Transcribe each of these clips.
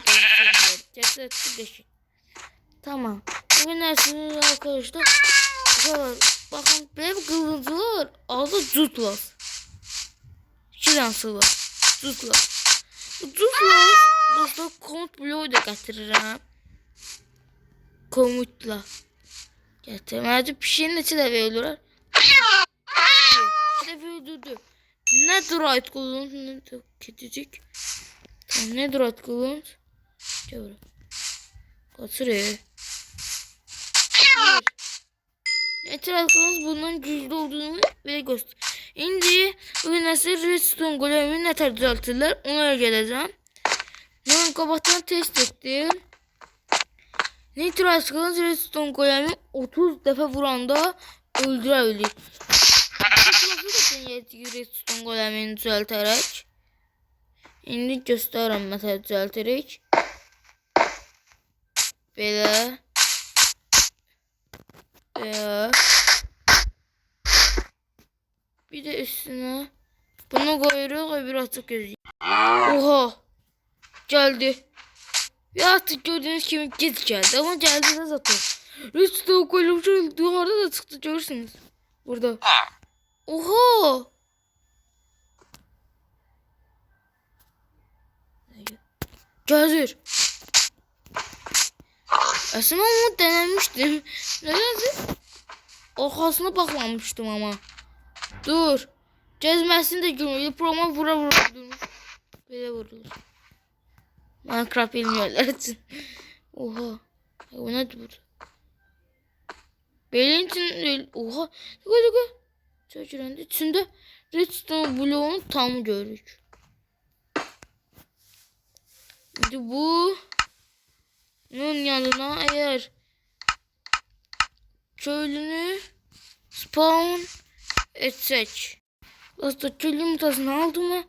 fotoğrafı çekiyor. Cesaretli deşik. Tamam. Bugün dersimiz arkadaşlar. Şöyle bakın böyle bir kılıncı var. Adı var. Zutlas. Bu Zutlas dostlar komut bloğu da getirirəm. Komutla. Getirmədi. Pişirin neçə dəfə öldürər? İki dəfə öldürdü. Ne right kullanmış ne de kedicik. Ne right kullanmış? Gel buraya. Kaçır kullanmış bundan güçlü olduğunu ve göster. Bugün nasıl redstone golemini ne tər düzeltirler ona geleceğim. Ben kabaktan test ettim. Nitro Askal'ın redstone golemi 30 defa vuranda öldürebilir. Redstone golemini düzelterek. İndi göstərirəm məsələ düzelterek. Belə. Belə. Bir de üstüne bunu koyuyoruz bir atık gözüyor. Oha. Geldi. Ve artık gördüğünüz gibi git geldi ama geldi de zaten. Redstone koyulmuş duvarda da çıktı görürsünüz. Burada. Oha. Cazir. Aslında onu denemiştim. Nedense arkasına bakmamıştım ama. Dur. Cezmesini de görmüyor. Programa vura vura durmuş. Böyle vurulur. Minecraft bilmiyorlar için. Oha. O ne dur? Belin için oha. Dur dur. Çocuğun içinde redstone bloğunu tam gördük. Şimdi bu bunun yanına eğer köylünü spawn etsek. Dostlar köylü yumurtasını aldı mı?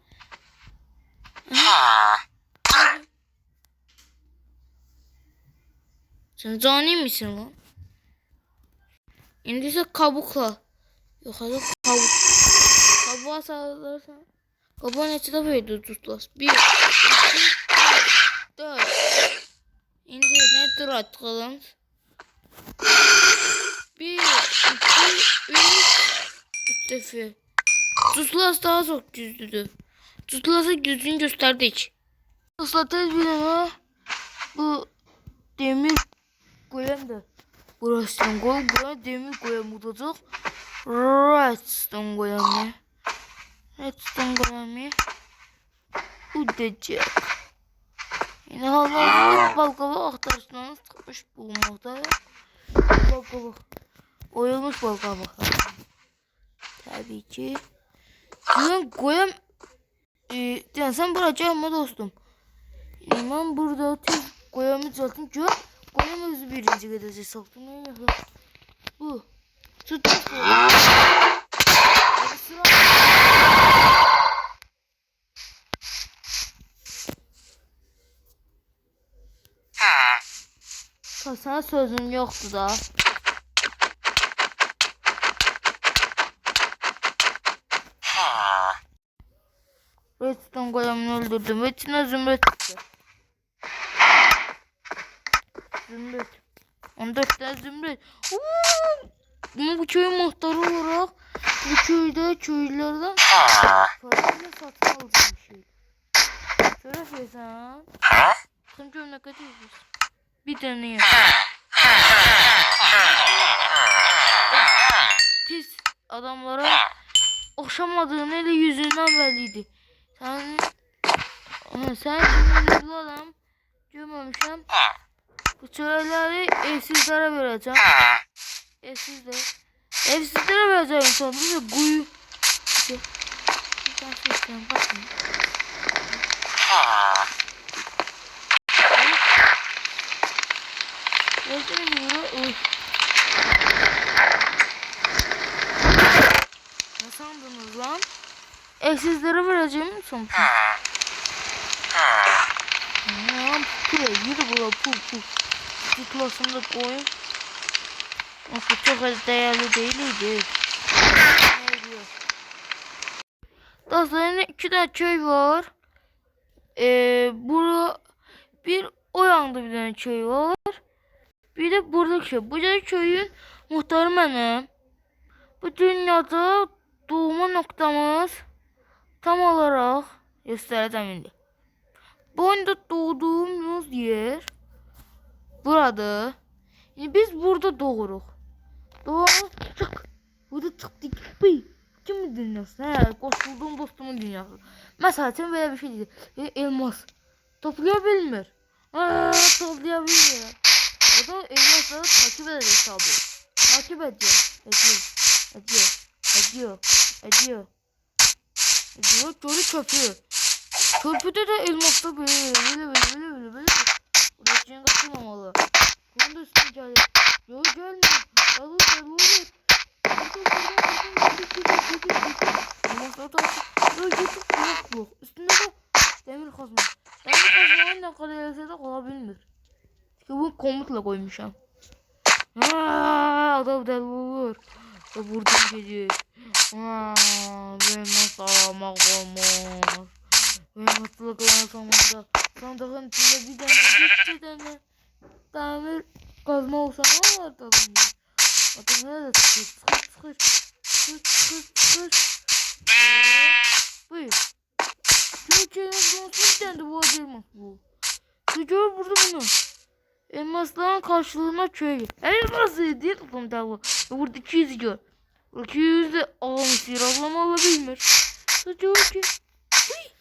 Sen cani misin lan? İndi ise kabukla. Yok hadi kabuk. Kabuğa sağlarsan. Kabuğa neçə dəfə verdi tutlas? Bir, iki, üç, dört. Dur atqalım? Bir, iki, üç, üç dəfə. Tutlas daha çok güçlüdür. Tutlas'a gücünü gösterdik. Tutlas'a tez bileme. Bu demir golem de. Burasından gol buraya demir golem olacak. Redstone golemi. Redstone golemi. Udacak. Yine hala balkalı aktarışlarınız tıkmış bulunmakta. Balkalı. Oyulmuş balkalı. Tabii ki. Güven golem e, yani sen bırakacağım mı dostum? Ben burada tüm golemi düzelttim ki özü birinci gidecek saktım. Bu. Hadi sıra. Sana sözüm yoktu da. Redstone golemini öldürdüm ve içine zümrüt çıktı. Zümrüt. 14 tane zümrüt. Uuu! Bu köyün muhtarı olarak bu köyde köylülerden parayla satın alacağım bir şey. Şöyle yapıyorsan. Sen ne kadar yapıyorsun? Bir deneyim. Pis adamlara okşamadığın ele yüzünden belliydi. Sen sen şimdi adam görmemişim. Bu çöreleri evsizlere vereceğim. Evsizler. Evsizlere vereceğim sandım da kuyu. İşte. Ben seçeceğim bakın. Bir yere. Uy. Ne sandınız lan? Evsizlere vereceğim son. Tamam. Pire yürü bura pul pul. Tutlasını da koyayım. Nasıl çok değerli değildi. Dostlarım iki tane köy var. Ee, bura Bir o yanda bir tane köy var. Bir de burada köy. Bu da köyün muhtarı benim. Bu dünyada doğma noktamız tam olarak göstereceğim şimdi. Bu oyunda doğduğumuz yer burada. Yani biz burada doğuruk. Doğru çık. Burada çıktık. Bıy. Kimin dünyası? He, koşulduğum dostumun dünyası. Mesela sen böyle bir şey dedi. E, elmas. Toplayabilmir. Aa, toplayabilir. O da elmasları takip edecek tabi. Takip ediyor. Ediyor. Ediyor. Ediyor. Ediyor. Ediyor. Çölü çöpü. Çöpüde de elmasla böyle böyle böyle böyle böyle böyle. Buraya için kaçırmamalı. Bunun da üstüne. Yok gelme. Alır alır. Elmasları takip. Yok yok yok yok. Üstünde de demir kazma. Demir kazmanın ne kadar else de olabilmir. Çünkü bu komutla koymuşam. Aa, adam vurur. Ve buradan geliyor. Aa, ben nasıl alamak olmaz. Ben nasıl kılansam da. Sandığın içinde bir tane bir tane demir kazma olsa ne tadım ya. Adam nerede sıkır sıkır sıkır sıkır sıkır sıkır. Buyur. Türkiye'nin konusu bir tane de bu elmas bu. Çocuğu burada bunu. Elmasların karşılığına köy. Elması diye tutum tabi. Burada 200 gör. 200 de almış ablama alabilmiş. Çocuğu ki. Uy,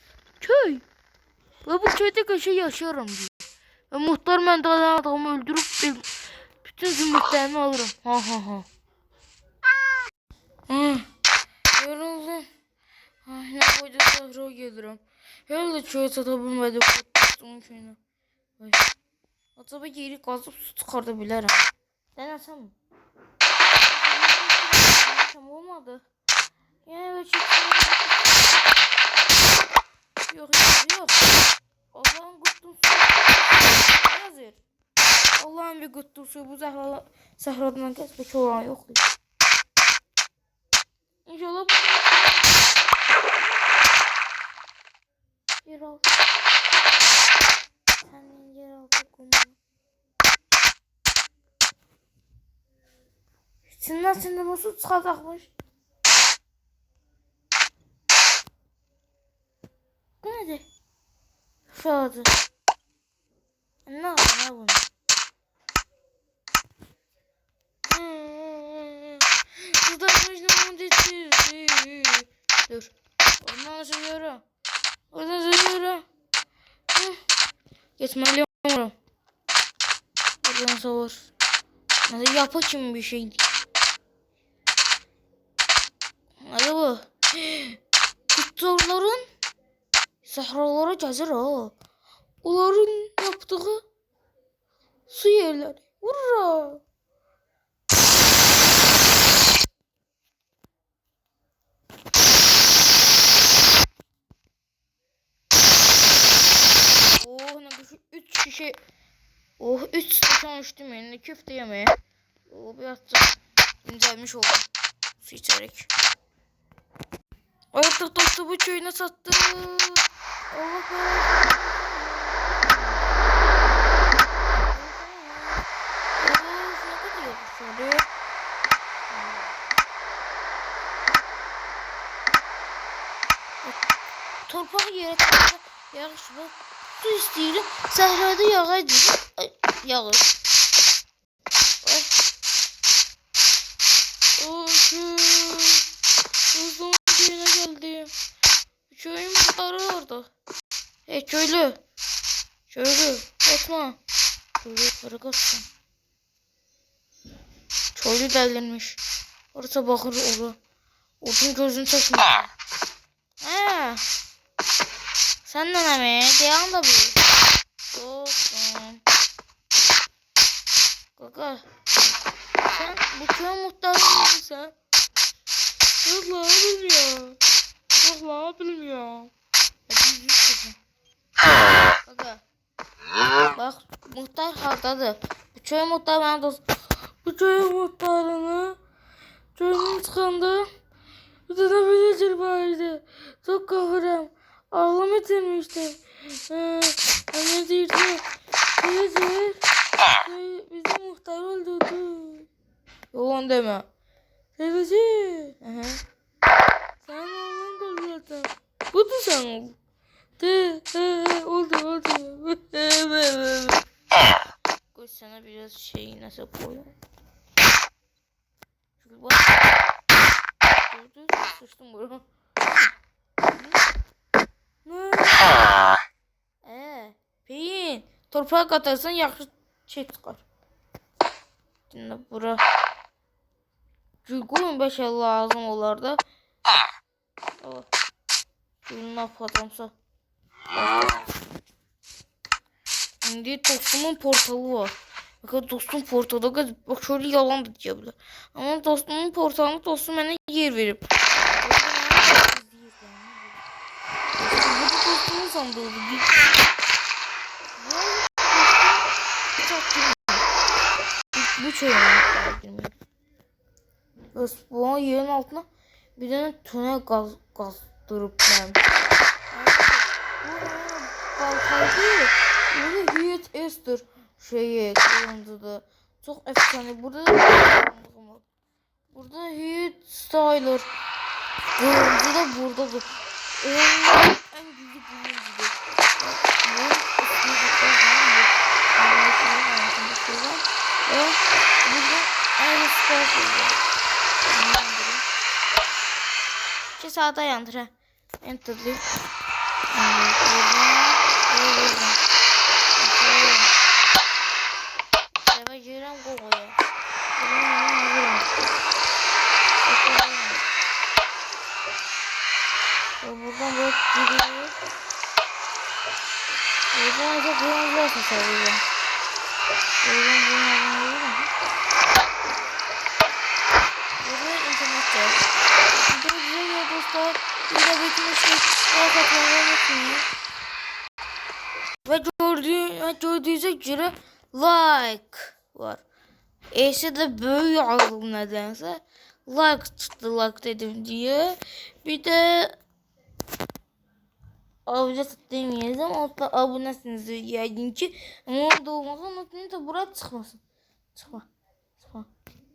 köy. Ve bu köyde kaşı yaşarım diyor. Ve muhtar ben de adam adamı öldürüp el- bütün zümrütlerimi alırım. Ha ha ha. Hı. Yoruldum. Ay ne koydu sahra gelirim. Herhalde köye satabilmedim. Kurtulduğum şeyine. Ay. Acaba geri kazıp su çıkartabilirim. Denesem mi? Denesem olmadı. Yani böyle çekimleri... Yok yok yok. Allah'ın kutlusu. Hazır. Allah'ın bir kutlusu bu zahra, sahradan kesmek olan yok. İnşallah bu... Yer altı. Senin yer altı kumu. Bu su çıkacakmış. Bu nedir? Şöyle. Ne var ne bunu? Sudanmış ne oldu? Dur. Oradan sürüyorum. Oradan sürüyorum. Geçmeli umurum. Buradan savur. Hadi yapacağım bir şey. Hadi bu. Kutlarların sahralara gezer ha. Onların yaptığı su yerleri. Hurra! Oh ne güzel. Üç şişe. Oh üç station içtim yani köfte yemeye. Oh birazcık incelmiş oldum. Su içerek. Artık dostu bu köyüne sattı. Allah şöyle. Torpağı yere koyacak. Yağışlı. Su isteyelim. Sahrada yağar dedi. Ay, Yağır. Ay. O köy. Uzun köyüne geldim. Köyün muhtarı orada. Hey köylü. Köylü. Kaçma. Köylü yukarı kaçsın. Köylü delirmiş. Orada bakır oru. Odun gözünü çekmiş. He. Sen de ne be? Deyan da bir. Dostum. Kaka. Sen bu köy muhtarı mısın sen? Yok la bilmiyor. Yok la bilmiyor. Hadi yüz kızım. Kaka. Bak muhtar hardadır. Bu köy muhtarı bana dost. Bu köy muhtarını köyün çıkanda tane villager vardı. Çok kafirim. Ağlam bitirmişti. Ha, ne dirdi? Teyze. Tey- Bizim muhtar öldürdü. Yalan deme. Teyzeci. Aha. Zaten. Bu da sen. De, oldu oldu. Koy sana biraz şey nasıl koyayım. Çünkü bak. Dur dur sıçtım buraya. Ne? Ee, peyin. Torpağa katarsan yaxşı şey çıxar. Şimdi bura. Qoyun bəlkə lazım olar da. O. Gülünü apatamsa. İndi dostumun portalı var. Bakın dostum portalı qız bak şöyle yalan da deyə bilər. Amma dostumun portalını dostum mənə yer verib. Bu da dostumun sandığıdır. Bu. Öz bu yerin altına bir tane tünel gaz gazdırıp ben. Balkaydı. Burada Hiyet Esther şeyi kullandı. Çok efsane. Burada da Burada Hiyet Styler. Kırmızı da buradadır. Oyunun en güçlü kullanıcıdır. Bu ismi de Anlaşılan anlaşılan şeyler. Ve burada aynı spor şeyler. İki sağda yandır ha. Enter'layım. Eve girem kokuyor. Buradan böyle giriyor. Buradan da bronz varsa sarıyorum. Buradan bunu alıyorum. Burada internet yok. Burada güzel ya dostlar. Burada unutmayın. Ve gördüğün, ve gördüğünüze göre like var. E'si de böyle yazdım nedense. Like çıktı like dedim diye. Bir de abone demeyeceğim. Altta abonesiniz diyeceğim ki. Ama orada olmasa unutmayın da buraya çıkmasın. Çıkma. Çıkma.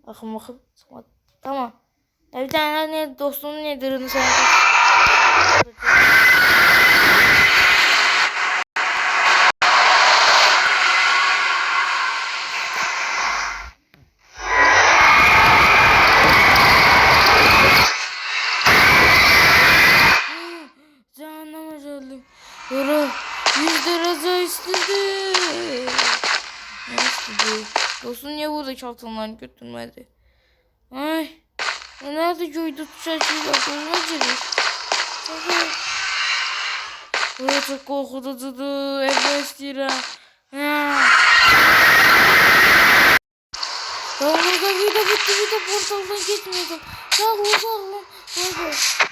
Bakın bakın çıkmadı. Tamam. Ya bir tane ne dostumun nedirini sen Cehenneme geldim. Yürü. Yüz derece. Ne istedi? Dostum niye buradaki altınlarını götürmedi? Ay. Ya Nerede gördü tutacağıyla görmeyeceğiz. Hadi. Buraya çok korkutucudu. İsteyirəm. Ha. Ya burada vida bitti vida portaldan geçmeyeceğim. Sağ olun sağ olun. Hadi.